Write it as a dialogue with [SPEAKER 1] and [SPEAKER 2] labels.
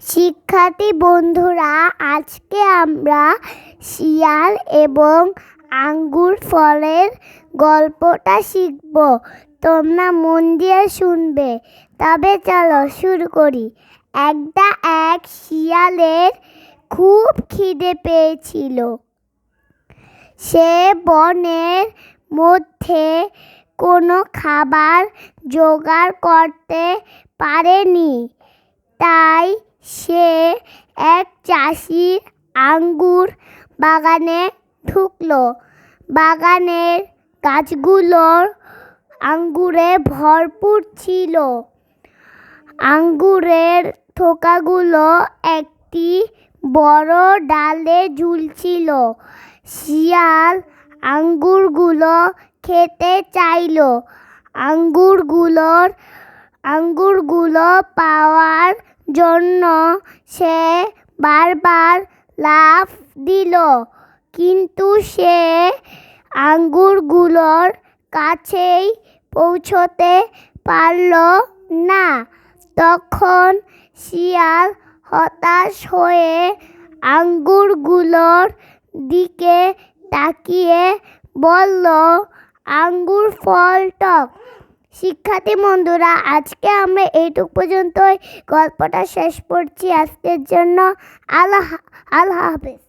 [SPEAKER 1] শিক্ষার্থী বন্ধুরা, আজকে আমরা শিয়াল এবং আঙ্গুর ফলের গল্পটা শিখব। তোমরা মন দিয়ে শুনবে। তবে চলো শুরু করি। একটা এক শিয়ালের খুব খিদে পেয়েছিল। সে বনের মধ্যে কোনো খাবার জোগাড় করতে পারেনি। তাই সে এক চাষির আঙ্গুর বাগানে ঢুকলো বাগানের গাছগুলোর আঙ্গুরে ভরপুর ছিল। আঙ্গুরের থোকাগুলো একটি বড় ডালে ঝুলছিল। শিয়াল আঙ্গুরগুলো খেতে চাইলো। আঙ্গুরগুলোর, আঙ্গুরগুলো পাওয়ার জন্য সে বারবার লাফ দিল। কিন্তু সে আঙ্গুরগুলোর কাছেই পৌঁছতে পারল না। তখন শিয়াল হতাশ হয়ে আঙ্গুরগুলোর দিকে তাকিয়ে বলল, আঙ্গুর ফল টক শিক্ষার্থী বন্ধুরা আজকে আমরা এইটুক পর্যন্তই। গল্পটা শেষ করছি আজকের জন্য। আল্লাহ আল্লাহ হাফেজ।